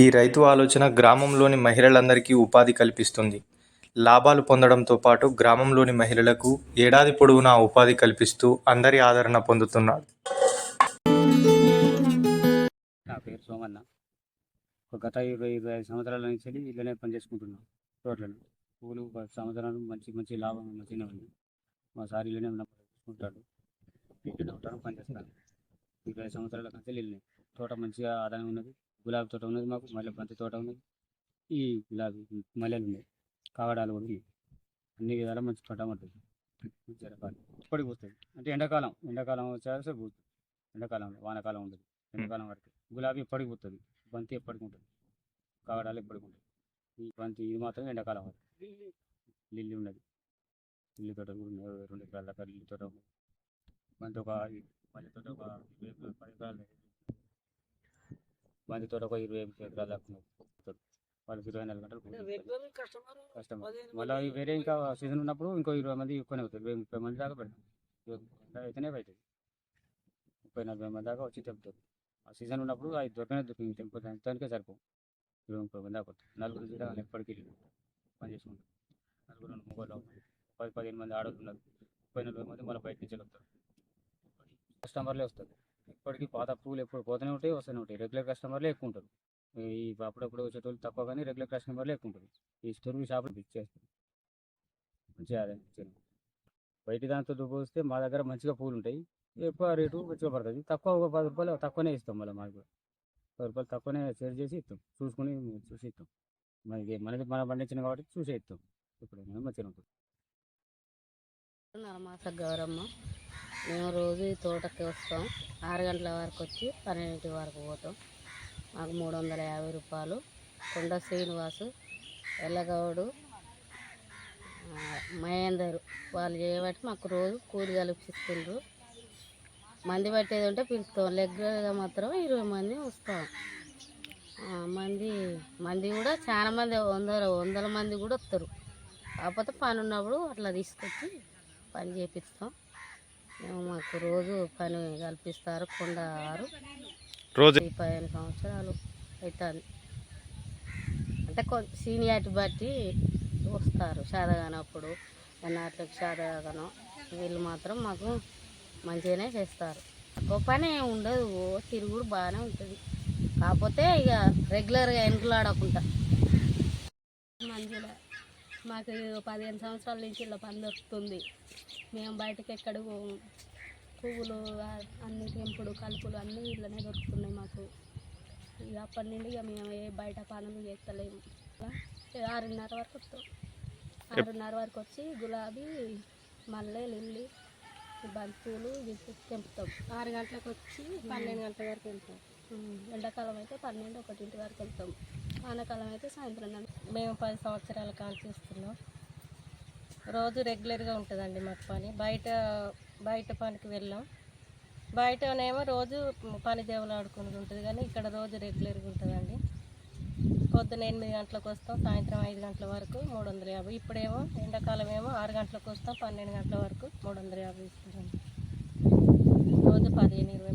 ఈ రైతు ఆలోచన గ్రామంలోని మహిళలందరికీ ఉపాధి కల్పిస్తుంది. లాభాలు పొందడంతో పాటు గ్రామంలోని మహిళలకు ఏడాది పొడవునా ఉపాధి కల్పిస్తూ అందరి ఆదరణ పొందుతున్నాడు నా పేరు సోమన్న. ఒక గత ఇరవై ఇరవై ఐదు సంవత్సరాల నుంచి వెళ్ళి ఇళ్ళనే పనిచేసుకుంటున్నాం రోడ్లలో పూలు సంవత్సరాలు మంచి మంచి లాభం మంచిగా మా సార్ ఇళ్ళనే ఉన్న చూసుకుంటాడు ఉంటాను పనిచేస్తాను ఇరవై సంవత్సరాల కంటే వెళ్ళినాయి తోట మంచిగా ఆదాయం ఉన్నది. గులాబీ తోట ఉన్నది మాకు మల్లె బంతి తోట ఉన్నది. ఈ గులాబీ మల్లెలు ఉన్నాయి. కావడాలు కూడా ఉన్నాయి. అన్ని విధాలా మంచి తోట ఉంటుంది మంచి రకాలు ఇప్పటికి పోతుంది అంటే ఎండాకాలం ఎండాకాలం వచ్చేసరికి పోతుంది ఎండాకాలంలో వానకాలం ఉండదు. ఎండాకాలం వరకు. గులాబీ ఎప్పటికి పోతుంది. బంతి ఎప్పటికి ఉంటుంది. కాగడాలు ఎప్పటికి ఉంటుంది ఈ బంతి ఇది మాత్రం ఎండాకాలం వరకు. లిల్లీ ఉన్నది. లిల్లీ తోట కూడా రెండు ఎకరాల దాకా లిల్లీ తోట ఉంది బంతి ఒక బంతి తోట ఒక పది ఎకరాలు బంతి తోట ఒక ఇరవై ఎకరాల దాకా. వాళ్ళకి ఇరవై నాలుగు గంటలు కస్టమర్ మళ్ళీ వేరే ఇంకా సీజన్ ఉన్నప్పుడు ఇంకో ఇరవై మంది ఎక్కువనే అవుతుంది ఇరవై ముప్పై మంది దాకా పెడతాం. మంది అయితేనే అవుతుంది ముప్పై నలభై మంది దాకా వచ్చి తెంపుతారు. ఆ సీజన్ ఉన్నప్పుడు అవి దొరికిన దొరికింది తెంపుతాం. దానికే సరిపోం ఇరవై ముప్పై మంది దాకా నలుగురు కూడా ఎప్పటికీ పని చేసుకుంటాం నలుగురు మొగోళ్ళు పది పదిహేను మంది ఆడుతున్నారు ముప్పై నలభై మంది మళ్ళీ బయట నుంచి వస్తారు కస్టమర్లే వస్తారు. ఇప్పటికీ పాత పూలు ఎప్పుడు పోతూనే ఉంటాయి వస్తూనే ఉంటాయి. రెగ్యులర్ కస్టమర్లే ఎక్కువ ఉంటారు. ఈ అప్పుడప్పుడు వచ్చేటోళ్ళు తక్కువ కానీ రెగ్యులర్ కస్టమర్లే ఎక్కువ ఉంటారు. ఈ స్టోర్ షాపులు ఇచ్చేస్తారు మంచిగా ఆదాయం మంచిగా. బయట దాంతో పోస్తే మా దగ్గర మంచిగా పూలు ఉంటాయి. ఎక్కువ రేటు మంచిగా పడుతుంది. తక్కువ ఒక పది రూపాయలు తక్కువనే ఇస్తాం మళ్ళీ మాకు. కూడా. పది రూపాయలు తక్కువనే సేల్ చేసి ఇస్తాం. చూసుకొని చూసి ఇస్తాం. మనకి మనకి మనం పండించిన కాబట్టి చూసే ఇస్తాం. ఇప్పుడు మంచిగా ఉంటుంది. నరమాస గౌరమ్మ మేము రోజు ఈ తోటకి వస్తాం. ఆరు గంటల వరకు వచ్చి పన్నెండింటి వరకు పోతాం. మాకు మూడు వందల యాభై రూపాయలు. కొండ శ్రీనివాసు ఎల్లగౌడు మహేందరు మహేందర్ వాళ్ళు చేయబట్టి మాకు రోజు కూలి కలిపిస్తుండ్రు. మంది పట్టేది ఉంటే పిలుస్తాం. లెగ్గా మాత్రం ఇరవై మంది వస్తాం. మంది మంది కూడా చాలా మంది వందల వందల మంది కూడా వస్తారు. కాకపోతే పని ఉన్నప్పుడు అట్లా తీసుకొచ్చి పని చేపిస్తాం. మాకు రోజు పని కల్పిస్తారు కొండ ఆరు రోజు ఈ పదిహేను సంవత్సరాలు అవుతుంది అంటే కొంచెం సీనియారిటీ బట్టి వస్తారు శాదగానప్పుడు ఎన్నాట్లకి శాదగానం వీళ్ళు మాత్రం మాకు మంచిగానే చేస్తారు. తక్కువ పని ఉండదు ఓ తిరుగుడు బాగానే ఉంటుంది. కాకపోతే ఇక రెగ్యులర్గా వెనుకలాడకుండా మంచిగా మాకు పదిహేను సంవత్సరాల నుంచి ఇలా పని దొరుకుతుంది. మేము బయటకి ఎక్కడ పోము. పువ్వులు అన్ని తెంపుడు కలుపులు అన్నీ ఇళ్ళనే దొరుకుతున్నాయి మాకు. ఇక అప్పటి నుండి ఇక మేము ఏ బయట పనులు చేస్తలేము. ఆరున్నర వరకు వస్తాం. ఆరున్నర వరకు వచ్చి గులాబీ మల్లె లిల్లీ ఈ తెంపుతాం ఆరు గంటలకు వచ్చి పన్నెండు గంటల వరకు వెళ్తాం ఎండాకాలం అయితే పన్నెండు ఒకటింటి వరకు వెళ్తాం. వానాకాలం అయితే సాయంత్రం మేము పది సంవత్సరాల కాల్ చేస్తున్నాం. రోజు రెగ్యులర్గా ఉంటుందండి మాకు పని. బయట బయట పనికి వెళ్ళాం. బయటనేమో రోజు పని దేవులు ఆడుకుని ఉంటుంది కానీ ఇక్కడ రోజు రెగ్యులర్గా ఉంటుందండి. పొద్దున ఎనిమిది గంటలకు వస్తాం సాయంత్రం ఐదు గంటల వరకు మూడు వందల యాభై. ఇప్పుడేమో ఎండాకాలం ఏమో ఆరు గంటలకు వస్తాం పన్నెండు గంటల వరకు మూడు వందల యాభై ఇస్తుందండి రోజు పదిహేను ఇరవై